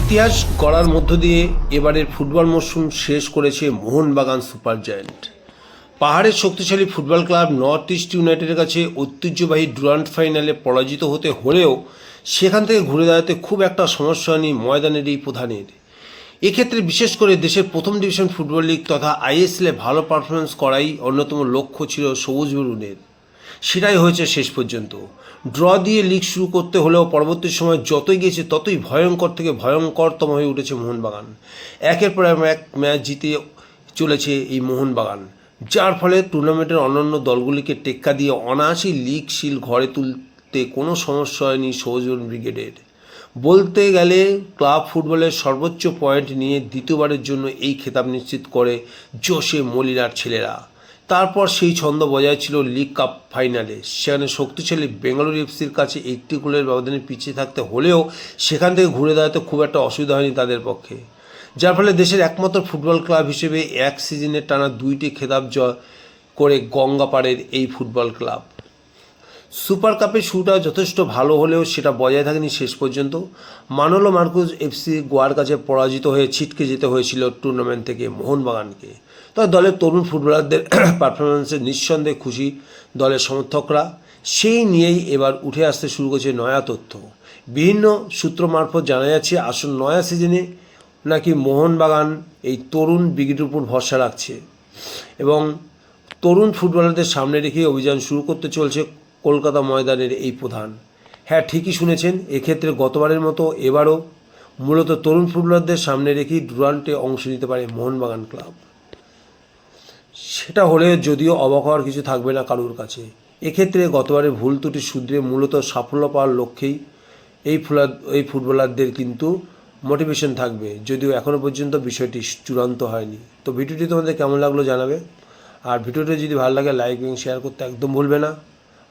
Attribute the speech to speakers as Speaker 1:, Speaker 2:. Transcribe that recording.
Speaker 1: ইতিহাস গড়ার মধ্য দিয়ে এবারের ফুটবল মরশুম শেষ করেছে মোহনবাগান সুপার জায়ান্ট। পাহাড়ের শক্তিশালী ফুটবল ক্লাব নর্থ ইস্ট ইউনাইটেডের কাছে ঐতিহ্যবাহী ডুরান্ট ফাইনালে পরাজিত হতে হলেও সেখান থেকে ঘুরে দাঁড়াতে খুব একটা সমস্যা হয়নি ময়দানের এই প্রধানের। এক্ষেত্রে বিশেষ করে দেশের প্রথম ডিভিশন ফুটবল লিগ তথা আইএসএলে ভালো পারফরমেন্স করাই অন্যতম লক্ষ্য ছিল সবুজ বরুণের। সেটাই হয়েছে শেষ পর্যন্ত। ড্র দিয়ে লিগ শুরু করতে হলেও পরবর্তী সময় যতই গিয়েছে, ততই ভয়ঙ্কর থেকে ভয়ঙ্করতম হয়ে উঠেছে মোহনবাগান। একের পর এক ম্যাচ জিতে চলেছে এই মোহনবাগান, যার ফলে টুর্নামেন্টের অন্যান্য দলগুলিকে টেক্কা দিয়ে অনায়াসই লিগ শিল ঘরে তুলতে কোনো সমস্যা হয়নি সৌজন ব্রিগেডের। বলতে গেলে ক্লাব ফুটবলের সর্বোচ্চ পয়েন্ট নিয়ে দ্বিতীয়বারের জন্য এই খেতাব নিশ্চিত করে জোশে মলিনার ছেলেরা। তারপর সেই ছন্দ বজায় ছিল লিগ কাপ ফাইনালে। সেখানে শক্তিশালী বেঙ্গালুরু এফসির কাছে একটি গোলের ব্যবধানে পিছিয়ে থাকতে হলেও সেখান থেকে ঘুরে দাঁড়াতে খুব একটা অসুবিধা হয়নি তাদের পক্ষে। যার ফলে দেশের একমাত্র ফুটবল ক্লাব হিসেবে এক সিজনে টানা দুইটি খেতাব জয় করে গঙ্গাপাড়ের এই ফুটবল ক্লাব। সুপার কাপের শুরুটা যথেষ্ট ভালো হলেও সেটা বজায় থাকেনি শেষ পর্যন্ত। মানলো মার্কুজ এফসি গোয়ার কাছে পরাজিত হয়ে ছিটকে যেতে হয়েছিল টুর্নামেন্ট থেকে মোহনবাগানকে। তবে দলের তরুণ ফুটবলারদের পারফরমেন্সে নিঃসন্দেহে খুশি দলের সমর্থকরা। সেই নিয়েই এবার উঠে আসতে শুরু করেছে নয়া তথ্য। বিভিন্ন সূত্র মারফত জানা যাচ্ছে আসল নয়া সিজনে নাকি মোহনবাগান এই তরুণ ব্রিগেডের উপর ভরসা রাখছে। এবং তরুণ ফুটবলারদের সামনে রেখে অভিযান শুরু করতে চলছে কলকাতা ময়দানের এই প্রধান। হ্যাঁ ঠিকই শুনেছেন, এক্ষেত্রে গতবারের মতো এবারও মূলত তরুণ ফুটবলারদের সামনে রেখেই ডুরান্টে অংশ নিতে পারে মোহনবাগান ক্লাব। সেটা হলে যদিও অবাক হওয়ার কিছু থাকবে না কারুর কাছে। এক্ষেত্রে গতবারে ভুল ত্রুটি শুধরে মূলত সাফল্য পাওয়ার লক্ষ্যেই এই ফুলার এই ফুটবলারদের কিন্তু মোটিভেশন থাকবে। যদিও এখনও পর্যন্ত বিষয়টি চূড়ান্ত হয়নি। তো ভিডিওটি তোমাদের কেমন লাগল জানাবে। আর ভিডিওটি যদি ভালো লাগে, লাইক এবং শেয়ার করতে একদম ভুলবে না।